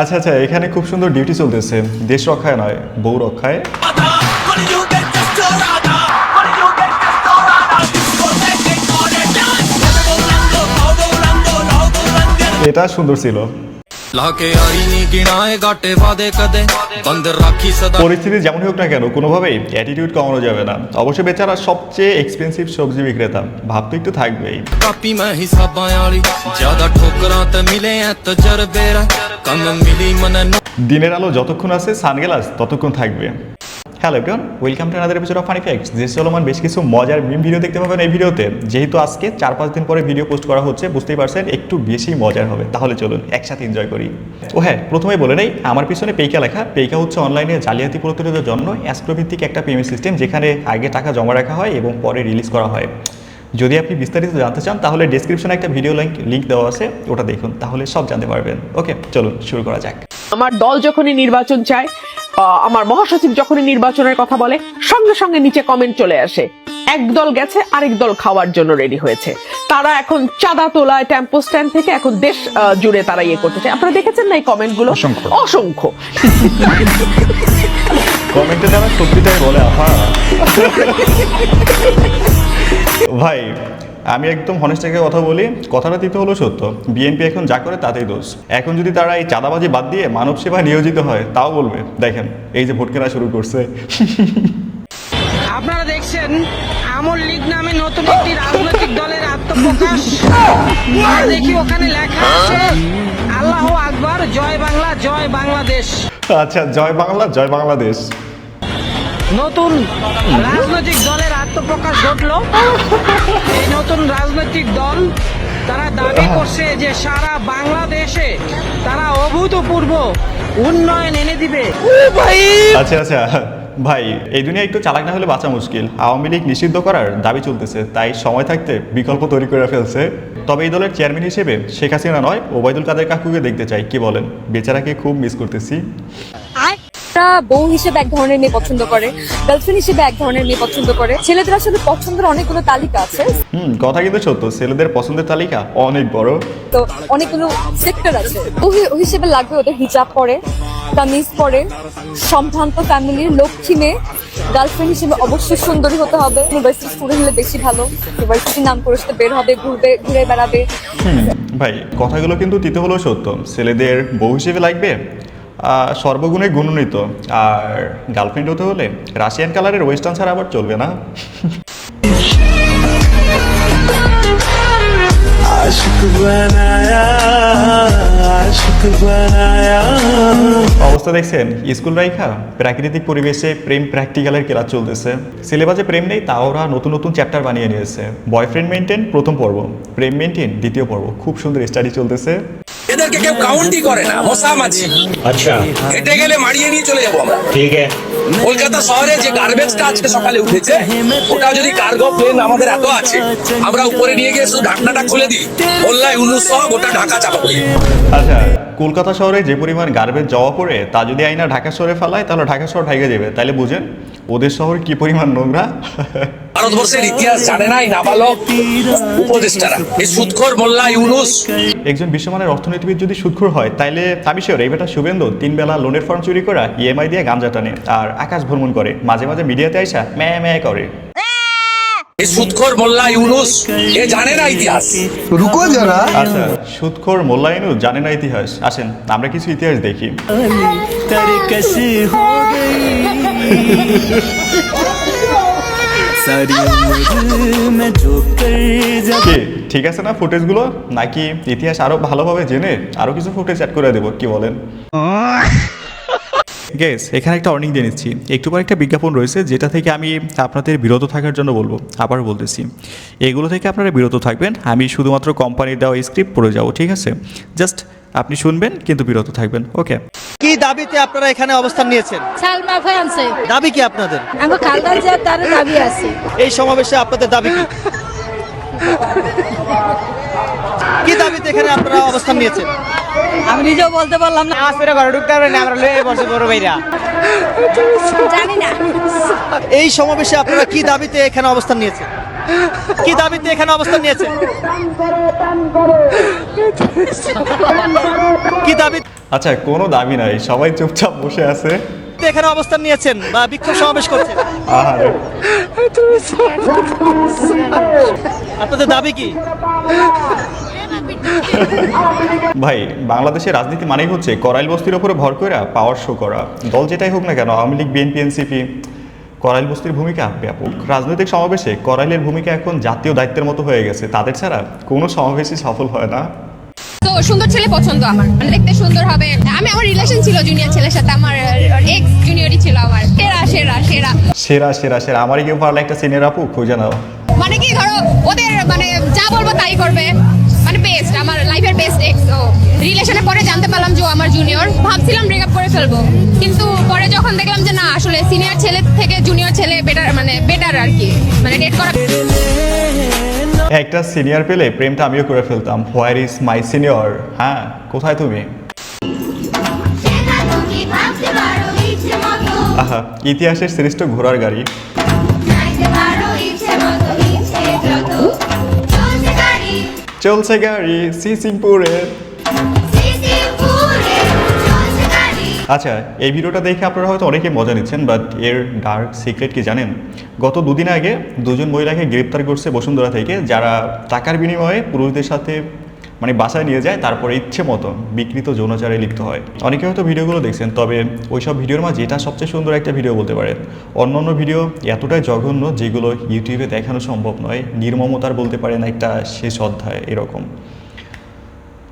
আচ্ছা আচ্ছা এখানে খুব সুন্দর ডিউটি চলতেছে। দেশ রক্ষায় নয়, বউ রক্ষায়। এটা সুন্দর ছিল। পরিস্থিতি যেমনই হোক না কেন কোনোভাবেই অ্যাটিটিউড কমানো যাবে না। অবশ্য বেচারা সবচেয়ে এক্সপেন্সিভ সবজি বিক্রেতা। ভাব তো একটু থাকবেই। দিনের আলো যতক্ষণ আছে সানগেলাস ততক্ষণ থাকবে। Hello everyone welcome to another episode of funny facts যে চলমান বেশ কিছু মজার মিম ভিডিও দেখতে পাবেন এই ভিডিওতে যেহেতু আজকে চার পাঁচ দিন পরে ভিডিও পোস্ট করা হচ্ছে, বুঝতেই পারছেন, একটু বেশি মজার হবে। তাহলে চলুন একসাথে এনজয় করি। ও হ্যাঁ প্রথমেই বলে নেই, আমার পিছনে পেইকা লেখা। পেইকা হচ্ছে অনলাইনে জালিয়াতি প্রতিরোধের জন্য অ্যাস্ট্রোভিত্তিক একটা পেমেন্ট সিস্টেম যেখানে আগে টাকা জমা রাখা হয় এবং পরে রিলিজ করা হয়। যদি আপনি বিস্তারিত জানতে চান, তাহলে ডেসক্রিপশনে একটা ভিডিও লিঙ্ক লিঙ্ক দেওয়া আছে, ওটা দেখুন, তাহলে সব জানতে পারবেন। ওকে চলুন, শুরু করা যাক। আমার দল যখনই নির্বাচন চায় আমার মহাসচিব যখনই নির্বাচনের কথা বলে সঙ্গে সঙ্গে নিচে কমেন্ট চলে আসে। এক দল গেছে আরেক দল খাওয়ার জন্য রেডি হয়েছে। তারা এখন চাঁদা তোলায় টেম্পো স্ট্যান্ড থেকে এখন দেশ জুড়ে তারা ইয়ে করতে চায় আপনারা দেখেছেন না এই কমেন্টগুলো? অসংখ্য। কমেন্টে যারা সত্যিটাই বলে আহা। ভাই আমি একদম হনেস্ট একটা কথা বলি কথাটা দিতে হলো সত্য। বিএনপি এখন যা করে তাতেই দোষ। এখন যদি তারা এই চাঁদাবাজি বাদ দিয়ে মানব সেবায় নিয়োজিত হয় তাও বলবে দেখেন এই যে ভোট কেনা শুরু করছে। আপনারা দেখছেন আমল লীগ নামে নতুন একটি রাজনৈতিক দলের আত্মপ্রকাশ। দেখি ওখানে লেখা আছে আল্লাহ আকবার জয় বাংলা জয় বাংলাদেশ। আচ্ছা জয় বাংলা জয় বাংলাদেশ। নতুন রাজনৈতিক দলের আত্মপ্রকাশ ঘটলো। নতুন রাজনৈতিক দল। তারা দাবি করছে যে সারা বাংলাদেশে তারা অভূতপূর্ব উন্নয়ন এনে দিবে। আচ্ছা আচ্ছা। ভাই এই দুনিয়া একটু চালাক না হলে বাঁচা মুশকিল। আওয়ামী লীগ নিষিদ্ধ করার দাবি চলতেছে তাই সময় থাকতে বিকল্প তৈরি করে ফেলছে। তবে এই দলের চেয়ারম্যান হিসেবে শেখ হাসিনা নয় ওবায়দুল কাদের কাকুকে দেখতে চাই। কি বলেন? বেচারাকে খুব মিস করতেছি। তারা বউ হিসেবে এক ধরনের মেয়ে পছন্দ করে গার্লফ্রেন্ড হিসেবে এক ধরনের মেয়ে পছন্দ করে। ছেলেদের আসলে পছন্দের অনেকগুলো তালিকা আছে। হুম কথা কিন্তু সত্য। ছেলেদের পছন্দের তালিকা অনেক বড়। তো অনেকগুলো সেক্টর আছে। বউ হিসেবে লাগবে ওদের হিজাব পরে কামিজ পরে সম্ভ্রান্ত ফ্যামিলির লক্ষ্মী মেয়ে। গার্লফ্রেন্ড হিসেবে অবশ্যই সুন্দরী হতে হবে। ইউনিভার্সিটি স্টুডেন্ট হলে বেশি ভালো। ইউনিভার্সিটির নাম করে বের হবে ঘুরবে ঘুরে বেড়াবে। ভাই কথাগুলো কিন্তু দিতে হলেও সত্য। ছেলেদের বউ হিসেবে লাগবে সর্বগুণে গুণনীত। আর গার্লফ্রেন্ড হতে হলে রাশিয়ান কালারের ওয়েস্টার্ন ছাড়া আবার চলবে না। অবস্থা দেখছেন স্কুল রাইখা প্রাকৃতিক পরিবেশে প্রেম প্র্যাকটিক্যালের ক্লাস চলতেছে। সিলেবাসে প্রেম নেই তা ওরা নতুন নতুন চ্যাপ্টার বানিয়ে নিয়েছে। বয়ফ্রেন্ড মেনটেন প্রথম পর্ব প্রেম মেনটেন দ্বিতীয় পর্ব। খুব সুন্দর স্টাডি চলতেছে। আমাকে কেউ কাউন্টই করে না মশা মাছি। আচ্ছা। হেঁটে গেলে মারিয়ে নিয়ে চলে যাব আমরা। ঠিক কলকাতা শহরে যে গার্বেজটা আজকে সকালে উঠেছে ওটা যদি কার্গো প্লেন আমাদের এত আছে আমরা উপরে নিয়ে গিয়ে শুধু ঢাকনাটা খুলে দিই। অনলাইন উনিশ সহ গোটা ঢাকা চাপা আচ্ছা। কলকাতা শহরে যে পরিমাণ গার্বেজ জমা পড়ে তা যদি আইনা ঢাকা শহরে ফেলায় তাহলে ঢাকা শহর ঢাকে যাবে তাহলে বুঝেন ওদের শহর কি পরিমাণ নোংরা? ভারতবর্ষের ইতিহাস জানে নাই নাবালক উপদেষ্টারা। এই সুৎখর মোল্লা ইউনুস। একজন বিশ্বমানের অর্থনীতিবিদ যদি সুদখোর হয় তাইলে আমি শিওর এই বেটা শুভেন্দু তিন বেলা লোনের ফর্ম চুরি করা ইএমআই দিয়ে গাঞ্জা টানে আর আকাশ ভ্রমণ করে মাঝে মাঝে মিডিয়াতে আইসা ম্যা ম্যা করে। এই মোল্লা ইউনুস এ জানে না ইতিহাস। রুকো যারা। আচ্ছা মোল্লা ইউনুস জানে না ইতিহাস। আসেন আমরা কিছু ইতিহাস দেখি। ঠিক আছে না ফুটেজগুলো? নাকি ইতিহাস আরও ভালোভাবে জেনে আরও কিছু ফুটেজ অ্যাড করে দেবো কি বলেন? গেস এখানে একটা অর্নিং দিয়ে নিচ্ছি। একটু পর একটা বিজ্ঞাপন রয়েছে যেটা থেকে আমি আপনাদের বিরত থাকার জন্য বলব। আবার বলতেছি এগুলো থেকে আপনারা বিরত থাকবেন। আমি শুধুমাত্র কোম্পানির দেওয়া স্ক্রিপ্ট পড়ে যাব ঠিক আছে? জাস্ট আপনি শুনবেন কিন্তু বিরত থাকবেন ওকে কি দাবিতে আপনারা এখানে অবস্থান নিয়েছেন? সালমা ফ্রান্সে দাবি কি আপনাদের? আমার খালদান যে তার দাবি আছে। এই সমাবেশে আপনাদের দাবি কি? কি দাবিতে এখানে আপনারা অবস্থান নিয়েছেন? আমি নিজেও বলতে পারলাম না। ঘরে ঢুকতে পারবে না আমরা লয়ে বসে বড় ভাইরা। জানি না। এই সমাবেশে আপনারা কি দাবিতে এখানে অবস্থান নিয়েছেন? কি দাবিতে এখানে অবস্থান নিয়েছেন? কি দাবি? আচ্ছা কোনো দাবি নাই সবাই চুপচাপ বসে আছে। এখানে অবস্থান নিয়েছেন বা বিক্ষোভ সমাবেশ করছেন? আপনাদের দাবি কি? ভাই বাংলাদেশের রাজনীতি মানেই হচ্ছে করাইল বস্তির ওপরে ভর করে পাওয়ার শো করা। দল যেটাই হোক না কেন আওয়ামী লীগ বিএনপি এনসিপি করাইল বস্তির ভূমিকা ব্যাপক। রাজনৈতিক সমাবেশে করাইলের ভূমিকা এখন জাতীয় দায়িত্বের মতো হয়ে গেছে। তাদের ছাড়া কোনো সমাবেশই সফল হয় না। তো সুন্দর ছেলে পছন্দ আমার। মানে দেখতে সুন্দর হবে। আমি আমার রিলেশন ছিল জুনিয়র ছেলের সাথে আমার এক্স জুনিয়রই ছিল আমার। সেরা সেরা সেরা। সেরা সেরা সেরা। আমারই কেউ পারলে একটা সিনিয়র আপু খুঁজে নাও। মানে কি ধরো ওদের মানে যা বলব তাই করবে। বেস্ট আমার লাইফের বেস্ট এক্স ও রিলেশনের পরে জানতে পারলাম যে ও আমার জুনিয়র ভাবছিলাম ব্রেকআপ করে ফেলব কিন্তু পরে যখন দেখলাম যে না আসলে সিনিয়র ছেলে থেকে জুনিয়র ছেলে বেটার মানে বেটার আর কি মানে ডেট করা একটা সিনিয়র পেলে প্রেমটা আমিও করে ফেলতাম। হোয়ার ইজ মাই সিনিয়র হ্যাঁ কোথায় তুমি? আহা ইতিহাসের শ্রেষ্ঠ ঘোড়ার গাড়ি। চলছে গাড়ি সিসিমপুরে আচ্ছা এই ভিডিওটা দেখে আপনারা হয়তো অনেকে মজা নিচ্ছেন বাট এর ডার্ক সিক্রেট কি জানেন? গত দুদিন আগে দুজন মহিলাকে গ্রেপ্তার করছে বসুন্ধরা থেকে, যারা টাকার বিনিময়ে পুরুষদের সাথে মানে বাসায় নিয়ে যায়, তারপরে ইচ্ছে মতো বিকৃত যৌনাচারে লিপ্ত হয়। অনেকে হয়তো ভিডিওগুলো দেখছেন, তবে ওই সব ভিডিওর মাঝে এটা সবচেয়ে সুন্দর একটা ভিডিও বলতে পারেন। অন্য অন্য ভিডিও এতটাই জঘন্য যেগুলো ইউটিউবে দেখানো সম্ভব নয়, নির্মমতার বলতে পারেন একটা শেষ অধ্যায় এরকম।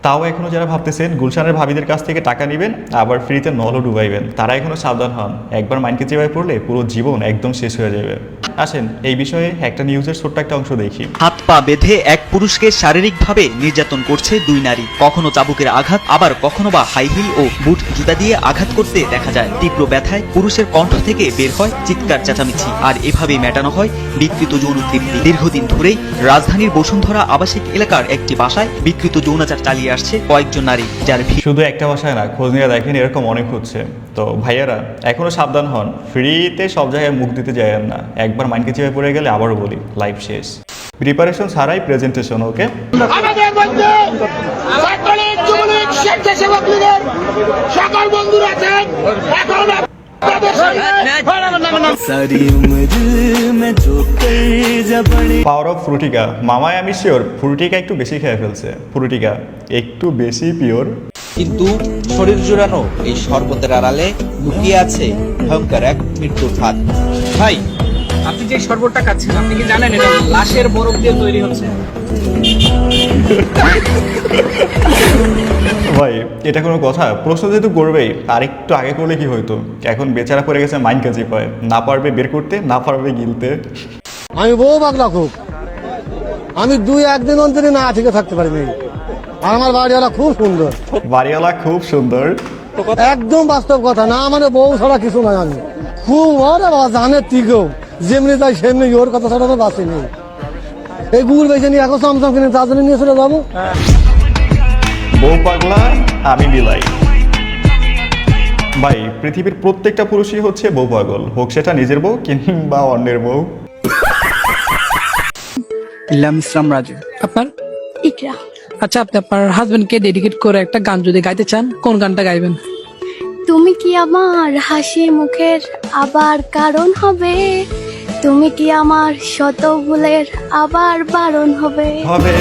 তাও এখনও যারা ভাবতেছেন গুলশানের ভাবিদের কাছ থেকে টাকা নেবেন, আবার ফ্রিতে নলও ডুবাইবেন, তারা এখনও সাবধান হন। একবার মাইনকে চেপায় পড়লে পুরো জীবন একদম শেষ হয়ে যাবে। আসেন, এই বিষয়ে একটা নিউজের ছোট্ট একটা অংশ দেখি। হাত পা বেঁধে এক পুরুষকে শারীরিকভাবে নির্যাতন করছে দুই নারী। কখনো চাবুকের আঘাত, আবার কখনো বা হাই হিল ও বুট জুতা দিয়ে আঘাত করতে দেখা যায়। তীব্র ব্যথায় পুরুষের কণ্ঠ থেকে বের হয় চিৎকার চেঁচামেচি, আর এভাবেই মেটানো হয় বিকৃত যৌন তৃপ্তি। দীর্ঘদিন ধরেই রাজধানীর বসুন্ধরা আবাসিক এলাকার একটি বাসায় বিকৃত যৌনাচার চালিয়ে আসছে কয়েকজন নারী যার শুধু একটা বাসায় না খোঁজ নিয়ে দেখেন এরকম অনেক হচ্ছে। তো ভাইয়ারা এখনও সাবধান হন। ফ্রিতে সব জায়গায় মুখ দিতে যায়েন না। একবার মাইনকে চেপে পড়ে গেলে আবারও বলি লাইফ শেষ। প্রিপারেশন ছাড়াই প্রেজেন্টেশন ওকে আমাদের মধ্যে ছাত্রলীগ যুবলীগ স্বেচ্ছাসেবক লীগের সকল বন্ধুরা আছেন। এখন পাওয়ার অফ ফ্রুটিকা মামায় আমি শিওর ফ্রুটিকা একটু বেশি খেয়ে ফেলছে। ফ্রুটিকা একটু বেশি পিওর কিন্তু শরীর জোড়ানো এই শরবতের আড়ালে লুকিয়ে আছে ভয়ঙ্কর এক মৃত্যুর ফাঁদ ভাই আপনি যে শরবতটা খাচ্ছেন আপনি কি জানেন এটা লাশের বরফ দিয়ে তৈরি হচ্ছে? ভাই এটা কোনো কথা? প্রশ্ন যেহেতু করবেই আর একটু আগে করলে কি হইতো? এখন বেচারা পড়ে গেছে মাইন কাজে পায়। না পারবে বের করতে না পারবে গিলতে। আমি বউ বাগলা খুব। আমি দুই একদিন অন্তরে না থেকে থাকতে পারিনি। আর আমার বাড়িওয়ালা খুব সুন্দর। বাড়িওয়ালা খুব সুন্দর। একদম বাস্তব কথা না মানে বউ ছাড়া কিছু নয় আমি। খুব ওরে বাবা জানে তিকেও যেমনি তাই সেমনি ওর কথা ছাড়া তো বাঁচিনি। এই গুড় বেছে নিয়ে এখন চমচম কিনে জন্য নিয়ে চলে যাব? বউ পাগলা আমি বিলাই। ভাই পৃথিবীর প্রত্যেকটা পুরুষই হচ্ছে বউ পাগল। হোক সেটা নিজের বউ কিংবা অন্যের বউ। ইলাম ইসলাম রাজু। আপনার? ইকরা। আচ্ছা আপনি আপনার হাজবেন্ডকে ডেডিকেট করে একটা গান যদি গাইতে চান কোন গানটা গাইবেন? তুমি কি আমার হাসি মুখের আবার কারণ হবে? তুমি কি আমার শত ভুলের আবার বারণ হবে? হবে।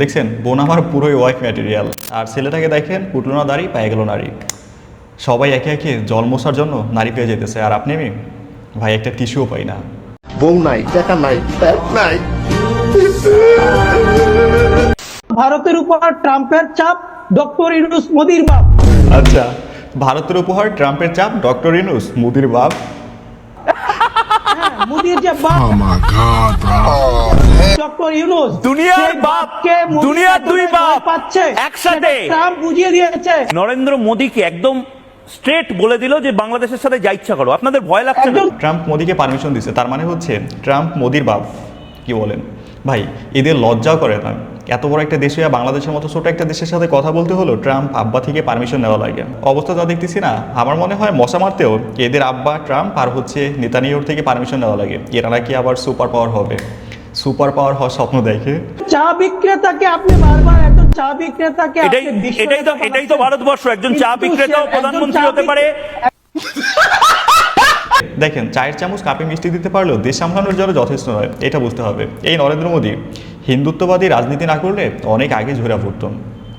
দেখছেন বোন আমার পুরোই ওয়াইফ ম্যাটেরিয়াল আর ছেলেটাকে দেখেন পুটুনা দাড়ি পেয়ে গেল নারী। সবাই একে একে জল মোছার জন্য নারী পেয়ে যেতেছে। আর আপনি আমি ভাই একটা টিস্যুও পাই না। বউ নাই টাকা নাই নাই। ভারতের উপর ট্রাম্পের চাপ ডক্টর ইউনুস মোদির বাপ। আচ্ছা ভারতের উপহার ট্রাম্পের চাপ ডক্টর ইনুস মুদির বাপ। মোদির যে বাপ। ডক্টর ইউনুস দুনিয়ার বাপ, দুনিয়ার দুই বাপ, পাচ্ছে। একসাথে। ট্রাম্প বুঝিয়ে দিয়েছে। নরেন্দ্র মোদীকে একদম স্ট্রেট বলে দিল যে বাংলাদেশের সাথে যা ইচ্ছা করো। আপনাদের ভয় লাগছে না? ট্রাম্প মোদিকে পারমিশন দিছে। তার মানে হচ্ছে ট্রাম্প মোদির বাপ কি বলেন? ভাই এদের লজ্জাও করে না। এত বড় একটা দেশে বাংলাদেশের মতো ছোট একটা দেশের সাথে কথা বলতে হলো ট্রাম্প আব্বা থেকে পারমিশন নেওয়া লাগে। অবস্থা যা দেখতেছি না আমার মনে হয় মশা মারতেও এদের আব্বা ট্রাম্প আর হচ্ছে নেতানিয়র থেকে পারমিশন নেওয়া লাগে। এরা নাকি আবার সুপার পাওয়ার হবে। সুপার পাওয়ার হওয়ার স্বপ্ন দেখে। চা বিক্রেতাকে আপনি বারবার এত চা বিক্রেতাকে এটাই এটাই তো এটাই তো ভারতবর্ষ একজন চা বিক্রেতাও প্রধানমন্ত্রী হতে পারে। দেখেন চায়ের চামচ কাপে মিষ্টি দিতে পারলেও দেশ সামলানোর জন্য যথেষ্ট নয় এটা বুঝতে হবে। এই নরেন্দ্র মোদী হিন্দুত্ববাদী রাজনীতি না করলে অনেক আগে ঝরে পড়তাম,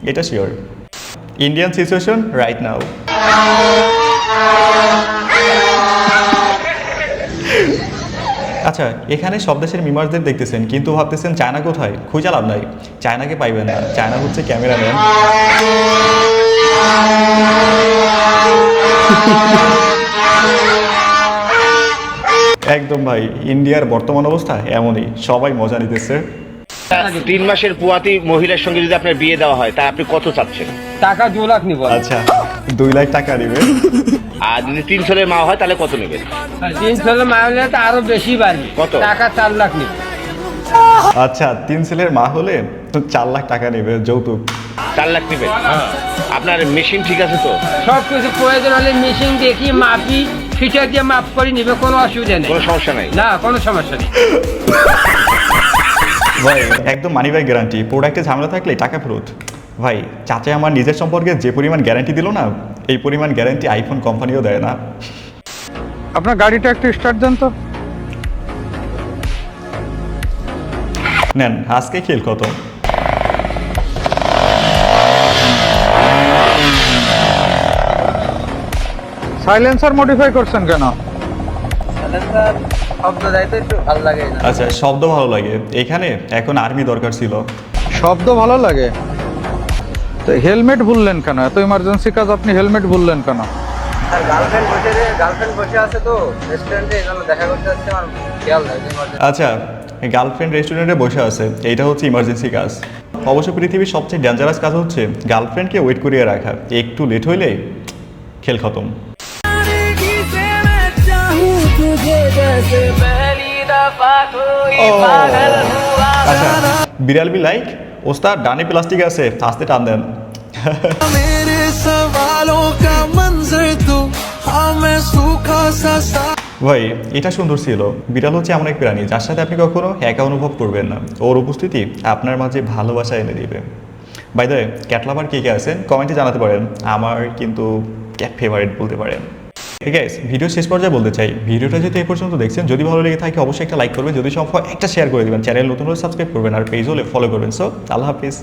এটা sure Indian situation right now আচ্ছা এখানে সব দেশের মিমার্সদের দেখতেছেন, কিন্তু ভাবতেছেন চায়না কোথায়? খুঁজে লাভ নাই। চায়নাকে পাইবেন না। চায়না হচ্ছে ক্যামেরাম্যান। একদম ভাই, ইন্ডিয়ার বর্তমান অবস্থা এমনই। সবাই মজা নিতেছে। তিন মাসের পুয়াতি মহিলার সঙ্গে যদি আপনার বিয়ে দেওয়া হয় তা আপনি কত চাচ্ছেন? টাকা দু লাখ নিব আচ্ছা দুই লাখ টাকা নেবেন। আর যদি তিন ছেলের মা হয় তাহলে কত নেবেন? তিন ছেলে মা হলে তো আরও বেশি বাড়বে। কত? টাকা চার লাখ নিব। আচ্ছা তিন ছেলের মা হলে তো চার লাখ টাকা নেবে যৌতুক। চার লাখ নেবেন? আপনার মেশিন ঠিক আছে তো? সব কিছু প্রয়োজন হলে মেশিন দেখি মাপি ফিটার দিয়ে মাপ করে নিবে কোনো অসুবিধা নেই। কোনো সমস্যা নাই? না কোনো সমস্যা নেই। ভাই একদম মানি ব্যাগ গ্যারান্টি প্রোডাক্টে ঝামেলা থাকলে টাকা ফেরত। ভাই চাচা আমার নিজের সম্পর্কে যে পরিমাণ গ্যারান্টি দিল না এই পরিমাণ গ্যারান্টি আইফোন কোম্পানিও দেয় না। আপনার গাড়িটা একটু স্টার্ট দেন তো। নেন আজকে খেল কত? সাইলেন্সার মডিফাই করছেন কেন? শব্দ দেয় তো একটু ভালো লাগে আচ্ছা শব্দ ভালো লাগে। এখানে এখন আর্মি দরকার ছিল। শব্দ ভালো লাগে? তো হেলমেট ভুললেন কেন? এত ইমার্জেন্সি কাজ আপনি হেলমেট ভুললেন কেন? গার্লফ্রেন্ড বসে আছে তো। রেস্টুরেন্টে দেখা যাচ্ছে আমার আচ্ছা গার্লফ্রেন্ড রেস্টুরেন্টে বসে আছে। এইটা হচ্ছে ইমার্জেন্সি কাজ। অবশ্য পৃথিবীর সবচেয়ে ডেঞ্জারাস কাজ হচ্ছে গার্লফ্রেন্ডকে ওয়েট করিয়ে রাখা। একটু লেট হইলে খেল খতম। বিড়াল বি লাইক ওস্তা ডানে প্লাস্টিক আছে আস্তে টান দেন। ভাই এটা সুন্দর ছিল। বিড়াল হচ্ছে এমন এক প্রাণী যার সাথে আপনি কখনো একা অনুভব করবেন না। ওর উপস্থিতি আপনার মাঝে ভালোবাসা এনে দিবে। বাই ক্যাটলাভার কে কে আছে? কমেন্টে জানাতে পারেন। আমার কিন্তু ফেভারিট বলতে পারেন। আছে ভিডিও শেষ পর্যায়ে বলতে চাই, ভিডিওটা যদি এই পর্যন্ত দেখছেন, যদি ভালো লেগে থাকে, অবশ্যই একটা লাইক করবেন, যদি সম্ভব একটা শেয়ার করে দেবেন চ্যানেল নতুন হলে সাবস্ক্রাইব করবেন, আর পেজ হলে ফলো করবেন। সো আল্লাহ হাফিজ।